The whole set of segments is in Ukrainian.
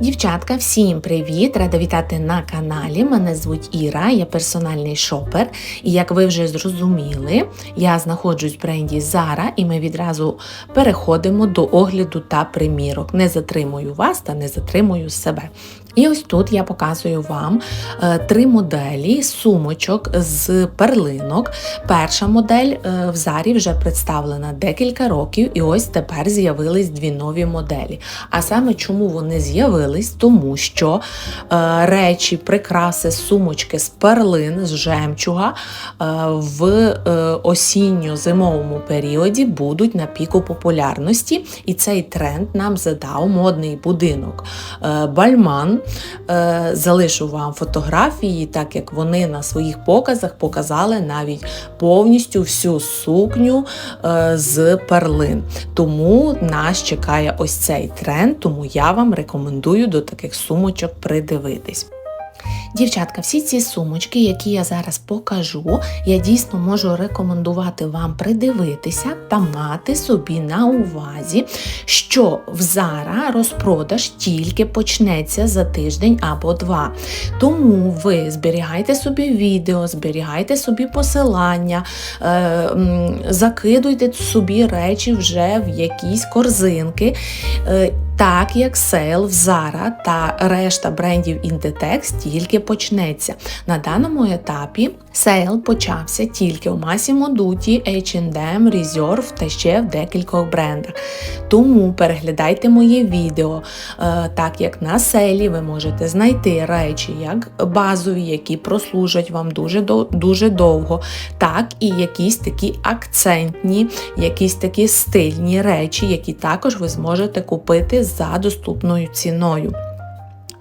Дівчатка, всім привіт! Рада вітати на каналі. Мене звуть Іра, я персональний шопер. І як ви вже зрозуміли, я знаходжусь в бренді Zara і ми відразу переходимо до огляду та примірок. Не затримую вас та не затримую себе. І ось тут я показую вам е, три моделі сумочок з перлинок. Перша модель е, в Зарі вже представлена декілька років, і ось тепер з'явились дві нові моделі. А саме чому вони з'явились? Тому що е, речі, прикраси, сумочки з перлин, з жемчуга в осінньо-зимовому періоді будуть на піку популярності. І цей тренд нам задав модний будинок Бальман. Е, Залишу вам фотографії, так як вони на своїх показах показали навіть повністю всю сукню е, з перлин. Тому нас чекає ось цей тренд, тому я вам рекомендую до таких сумочок придивитись. Дівчатка, всі ці сумочки, які я зараз покажу, я дійсно можу рекомендувати вам придивитися та мати собі на увазі, що в Зара розпродаж тільки почнеться за тиждень або два. Тому ви зберігайте собі відео, зберігайте собі посилання, е, закидуйте собі речі вже в якісь корзинки. Так як сейл в Zara та решта брендів Inditex тільки почнеться. На даному етапі сейл почався тільки у Massimo Dutti, H&M, Reserve та ще в декількох брендах. Тому переглядайте моє відео, Е, так як на селі ви можете знайти речі як базові, які прослужать вам дуже, дуже довго, так і якісь такі акцентні, якісь такі стильні речі, які також ви зможете купити за доступною ціною.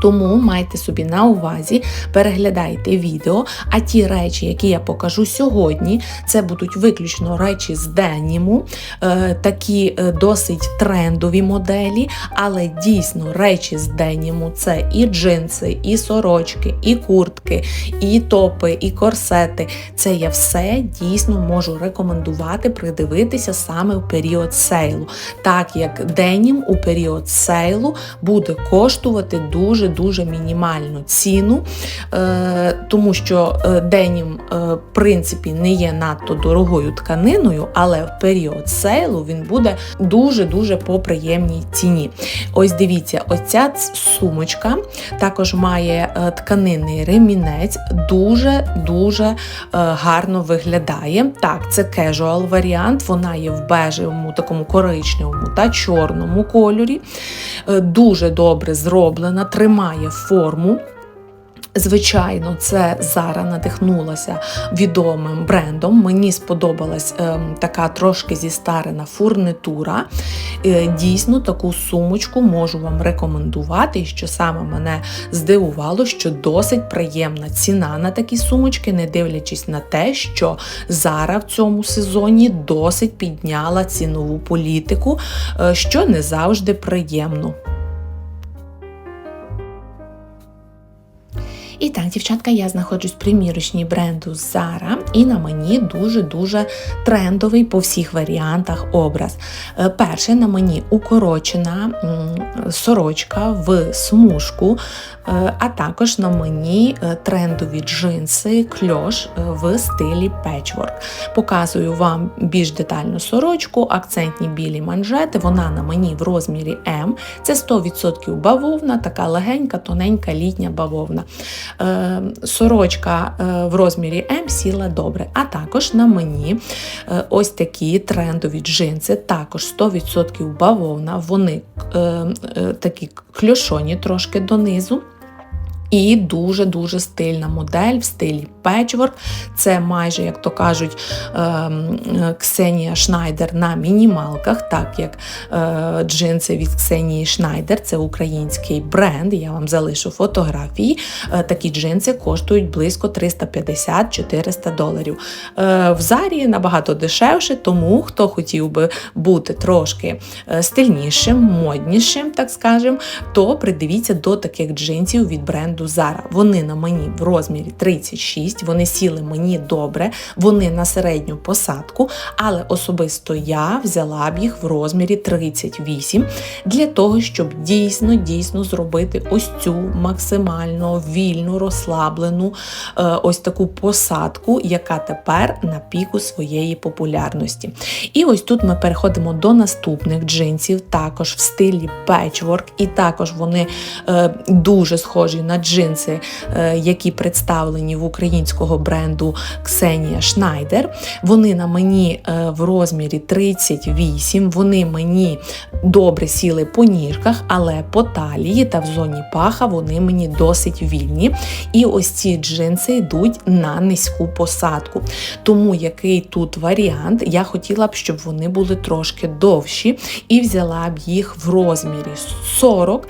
Тому майте собі на увазі, переглядайте відео. А ті речі, які я покажу сьогодні, це будуть виключно речі з деніму, е, такі е, досить трендові моделі, але дійсно речі з деніму це і джинси, і сорочки, і куртки, і топи, і корсети. Це я все дійсно можу рекомендувати придивитися саме в період сейлу, так як денім у період сейлу буде коштувати дуже дуже мінімальну ціну, е, тому що е, денім, е, в принципі, не є надто дорогою тканиною, але в період сейлу він буде дуже-дуже по приємній ціні. Ось дивіться, ось ця ц- сумочка також має тканинний ремінець, дуже-дуже гарно виглядає. Так, це casual варіант, вона є в бежевому, такому коричневому та чорному кольорі. Дуже добре зроблена, тримає форму. Звичайно, це Зара надихнулася відомим брендом. Мені сподобалась ем, така трошки зістарена фурнитура. Е, дійсно, таку сумочку можу вам рекомендувати. І що саме мене здивувало, що досить приємна ціна на такі сумочки, не дивлячись на те, що Зара в цьому сезоні досить підняла цінову політику, е, що не завжди приємно. І так, дівчатка, я знаходжусь в примірочній бренду Zara, і на мені дуже-дуже трендовий по всіх варіантах образ. Е, Перше, на мені укорочена сорочка в смужку, е, а також на мені е, трендові джинси, кльош в стилі печворк. Показую вам більш детальну сорочку, акцентні білі манжети. Вона на мені в розмірі М. Це 100% бавовна, така легенька, тоненька літня бавовна. Е, Сорочка е, в розмірі М сіла добре. А також на мені е, ось такі трендові джинси, також 100% бавовна. Вони такі кльошоні трошки донизу. І дуже-дуже стильна модель в стилі печворк. Це майже, як то кажуть, ем, Ксенія Шнайдер на мінімалках, так як е, джинси від Ксенії Шнайдер, це український бренд. Я вам залишу фотографії. Е, Такі джинси коштують близько 350-400 доларів. Е, В Зарі набагато дешевше, тому хто хотів би бути трошки стильнішим, моднішим, так скажем, то придивіться до таких джинсів від бренду бренду Zara, вони на мені в розмірі 36, вони сіли мені добре, вони на середню посадку, але особисто я взяла б їх в розмірі 38 для того, щоб дійсно дійсно зробити ось цю максимально вільну, розслаблену е, ось таку посадку, яка тепер на піку своєї популярності. І ось тут ми переходимо до наступних джинсів, також в стилі печворк, і також вони е, дуже схожі на джинси, е, які представлені в українського бренду Ксенія Шнайдер. Вони на мені е, в розмірі 38, вони мені добре сіли по ніжках, але по талії та в зоні паха вони мені досить вільні. І ось ці джинси йдуть на низьку посадку. Тому який тут варіант, я хотіла б, щоб вони були трошки довші, і взяла б їх в розмірі 40,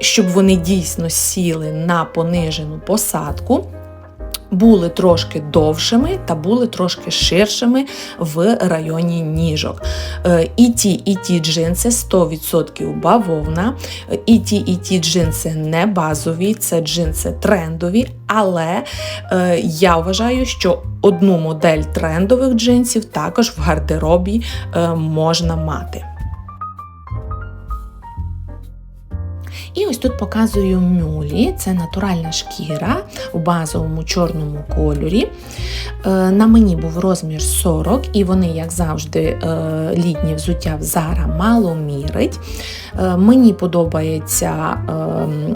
щоб вони дійсно сіли на понижену посадку. Були трошки довшими та були трошки ширшими в районі ніжок. Е, І ті, і ті джинси 100% бавовна, і ті, і ті джинси не базові, це джинси трендові, але е, я вважаю, що одну модель трендових джинсів також в гардеробі е, можна мати. І ось тут показую мюлі, це натуральна шкіра у базовому чорному кольорі. Е, На мені був розмір 40, і вони, як завжди, е, літні взуття в Zara мало мірить. Е, Мені подобається е,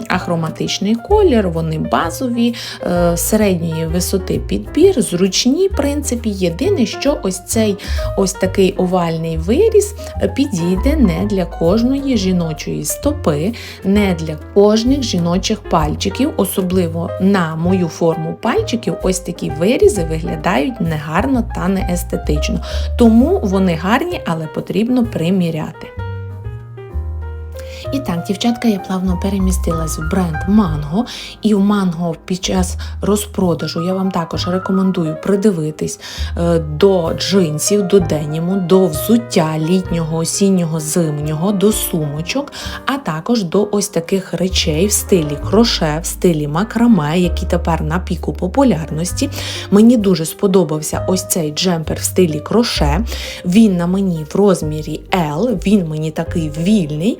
ахроматичний колір, вони базові, середньої висоти підбір, зручні, в принципі. Єдине, що ось цей ось такий овальний виріс підійде не для кожної жіночої стопи, не для кожних жіночих пальчиків, особливо на мою форму пальчиків, ось такі вирізи виглядають негарно та неестетично. Тому вони гарні, але потрібно приміряти. І так, дівчатка, я плавно перемістилась в бренд Mango. І у Mango під час розпродажу я вам також рекомендую придивитись е, до джинсів, до деніму, до взуття літнього, осіннього, зимнього, до сумочок, а також до ось таких речей в стилі кроше, в стилі макраме, які тепер на піку популярності. Мені дуже сподобався ось цей джемпер в стилі кроше. Він на мені в розмірі L, він мені такий вільний.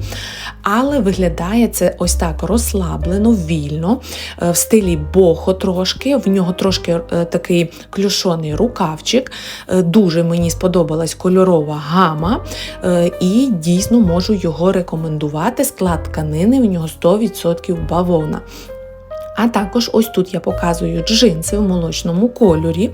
Але виглядає це ось так розслаблено, вільно, е, в стилі бохо трошки. В нього трошки е, такий клюшоний рукавчик. Е, Дуже мені сподобалась кольорова гама, і дійсно можу його рекомендувати. Склад тканини в нього 100% бавовна. А також ось тут я показую джинси в молочному кольорі.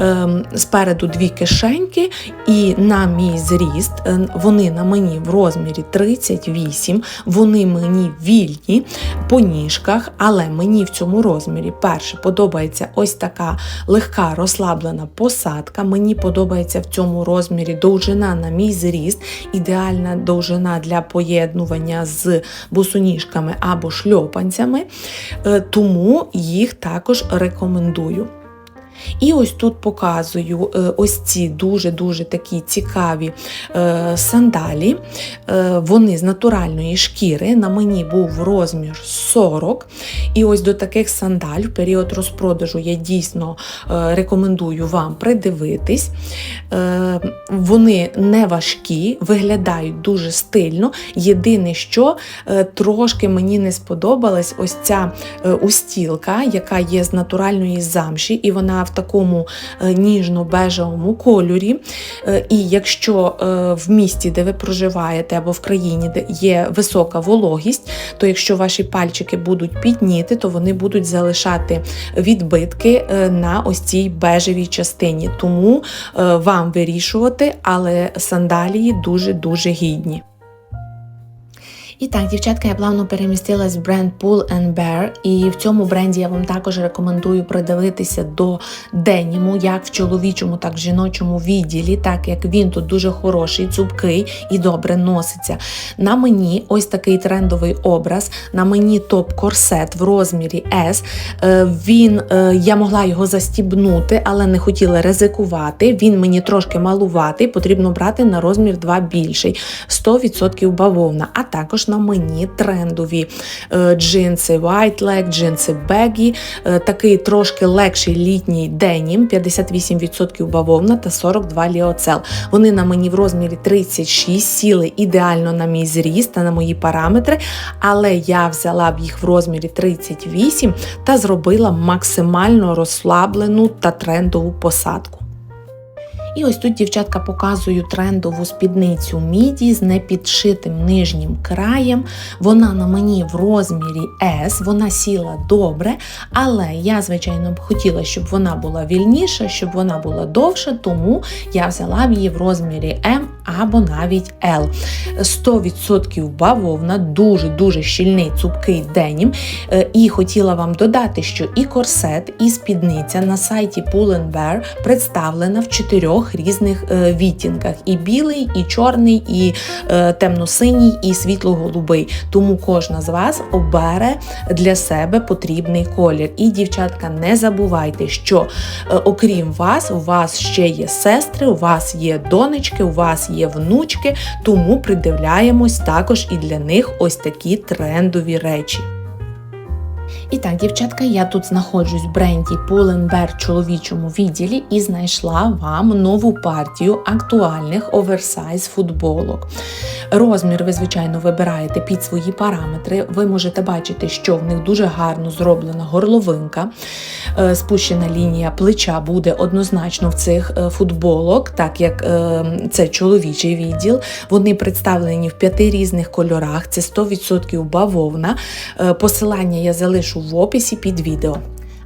Ем, Спереду дві кишеньки, і на мій зріст е, вони на мені в розмірі 38, вони мені вільні по ніжках, але мені в цьому розмірі перше подобається ось така легка розслаблена посадка. Мені подобається в цьому розмірі довжина на мій зріст, ідеальна довжина для поєднування з босоніжками або шльопанцями. Тому їх також рекомендую. І ось тут показую е, ось ці дуже-дуже такі цікаві е, сандалі. Е, Вони з натуральної шкіри. На мені був розмір 40. І ось до таких сандаль в період розпродажу я дійсно рекомендую вам придивитись. Вони не важкі, виглядають дуже стильно. Єдине, що трошки мені не сподобалась ось ця устілка, яка є з натуральної замші, і вона в такому е, ніжно-бежевому кольорі. Е, І якщо е, в місті, де ви проживаєте, або в країні, де є висока вологість, то якщо ваші пальчики будуть підніти, то вони будуть залишати відбитки на ось цій бежевій частині. Тому вам вирішувати, але сандалії дуже-дуже гідні. І так, дівчатка, я плавно перемістилась в бренд Pull and Bear, і в цьому бренді я вам також рекомендую придивитися до деніму, як в чоловічому, так і в жіночому відділі, так як він тут дуже хороший, цупкий і добре носиться. На мені ось такий трендовий образ. На мені топ-корсет в розмірі S. Е, Він, е, я могла його застібнути, але не хотіла ризикувати. Він мені трошки малуватий, потрібно брати на розмір 2 більший, 100% бавовна, а також на мені трендові е, джинси White Leg, джинси е, такий трошки легший літній денім, 58% бавовна та 42 ліоцел. Вони на мені в розмірі 36, сіли ідеально на мій зріст та на мої параметри, але я взяла б їх в розмірі 38 та зробила максимально розслаблену та трендову посадку. І ось тут дівчатка показую трендову спідницю міді з непідшитим нижнім краєм. Вона на мені в розмірі S, вона сіла добре, але я, звичайно, б хотіла, щоб вона була вільніша, щоб вона була довша, тому я взяла її в розмірі M або навіть L. 100% бавовна, дуже-дуже щільний цупкий денім. Е, І хотіла вам додати, що і корсет, і спідниця на сайті Pull Bear представлена в чотирьох різних е, відтінках: і білий, і чорний, і е, темно-синій, і світло-голубий. Тому кожна з вас обере для себе потрібний колір. І, дівчатка, не забувайте, що окрім вас, у вас ще є сестри, у вас є донечки, у вас є внучки, тому придивляємось також і для них ось такі трендові речі. І так, дівчатка, я тут знаходжусь в бренді Pull&Bear чоловічому відділі і знайшла вам нову партію актуальних оверсайз футболок. Розмір ви, звичайно, вибираєте під свої параметри. Ви можете бачити, що в них дуже гарно зроблена горловинка. Е, Спущена лінія плеча буде однозначно в цих е, футболок, так як е, це чоловічий відділ. Вони представлені в п'яти різних кольорах. Це 100% бавовна. Посилання я залишу в описі під відео.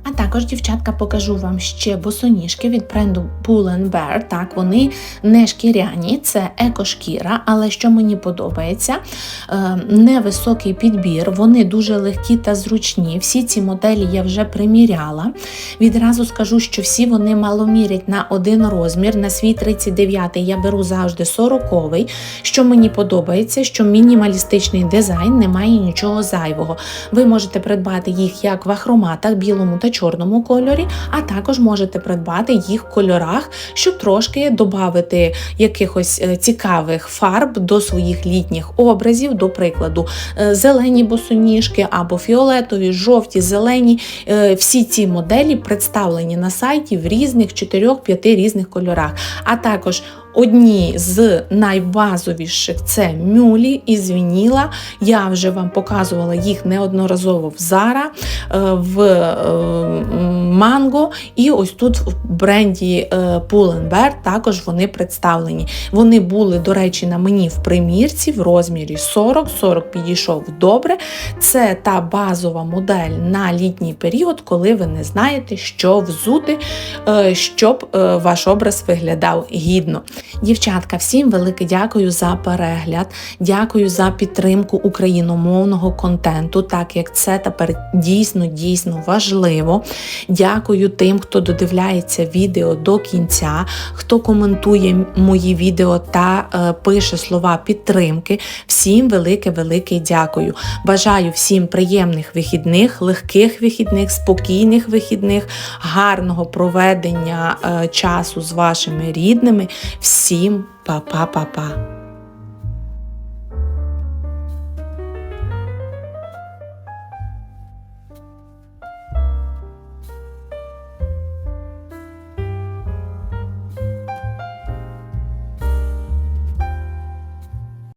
А також, дівчатка, покажу вам ще босоніжки від бренду Pull Bear. Так, вони не шкіряні, це екошкіра, але що мені подобається, е, невисокий підбір, вони дуже легкі та зручні. Всі ці моделі я вже приміряла. Відразу скажу, що всі вони маломірять на один розмір. На свій 39 я беру завжди 40-й. Що мені подобається, що мінімалістичний дизайн не має нічого зайвого. Ви можете придбати їх як в ахроматах, білому та чорному кольорі, а також можете придбати їх в кольорах, щоб трошки додати якихось е, цікавих фарб до своїх літніх образів, до прикладу, е, зелені босоніжки або фіолетові, жовті, зелені. Е, Всі ці моделі представлені на сайті в різних 4-5 різних кольорах. А також Одні з найбазовіших це мюлі і звініла. Я вже вам показувала їх неодноразово в Zara, е, в е, Mango, і ось тут в бренді е, Pull&Bear також вони представлені. Вони були, до речі, на мені в примірці в розмірі 40, 40 підійшов добре. Це та базова модель на літній період, коли ви не знаєте, що взути, щоб ваш образ виглядав гідно. Дівчатка, всім велике дякую за перегляд, дякую за підтримку україномовного контенту, так як це тепер дійсно дійсно важливо. Дякую тим, хто додивляється відео до кінця, хто коментує мої відео та е, пише слова підтримки. Всім велике-велике дякую. Бажаю всім приємних вихідних, легких вихідних, спокійних вихідних, гарного проведення е, часу з вашими рідними. Всім па-па-па-па!